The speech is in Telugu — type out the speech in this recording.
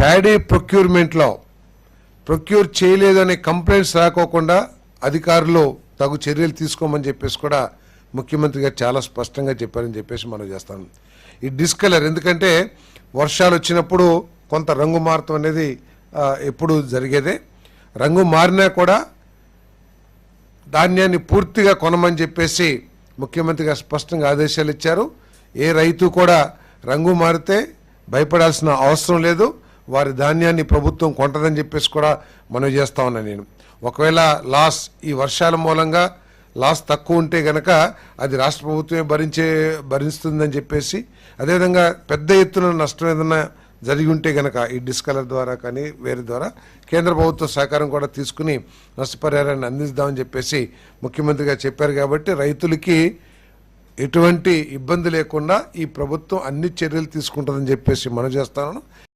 ప్యాడీ ప్రొక్యూర్మెంట్లో ప్రొక్యూర్ చేయలేదనే కంప్లైంట్స్ రాకోకుండా అధికారులు తగు చర్యలు తీసుకోమని చెప్పేసి కూడా ముఖ్యమంత్రి గారు చాలా స్పష్టంగా చెప్పారని చెప్పేసి మనం చేస్తాం. ఈ డిస్కలర్ ఎందుకంటే వర్షాలు వచ్చినప్పుడు కొంత రంగు మారటం అనేది ఎప్పుడు జరిగేదే. రంగు మారినా కూడా ధాన్యాన్ని పూర్తిగా కొనమని చెప్పేసి ముఖ్యమంత్రి గారు స్పష్టంగా ఆదేశాలు ఇచ్చారు. ఏ రైతు కూడా రంగు మారితే భయపడాల్సిన అవసరం లేదు. వారి ధాన్యాన్ని ప్రభుత్వం కొంటదని చెప్పేసి కూడా మనం చేస్తా ఉన్నా నేను. ఒకవేళ లాస్ ఈ వర్షాల మూలంగా లాస్ తక్కువ ఉంటే గనక అది రాష్ట్ర ప్రభుత్వమే భరించే భరిస్తుందని చెప్పేసి అదేవిధంగా పెద్ద ఎత్తున నష్టం ఏదైనా జరిగి ఉంటే గనక ఈ డిస్కలర్ ద్వారా కానీ వేరే ద్వారా కేంద్ర ప్రభుత్వ సహకారం కూడా తీసుకుని నష్టపరిహారాన్ని అందిస్తామని చెప్పేసి ముఖ్యమంత్రిగా చెప్పారు కాబట్టి రైతులకి ఎటువంటి ఇబ్బంది లేకుండా ఈ ప్రభుత్వం అన్ని చర్యలు తీసుకుంటుందని చెప్పేసి మనం చేస్తాను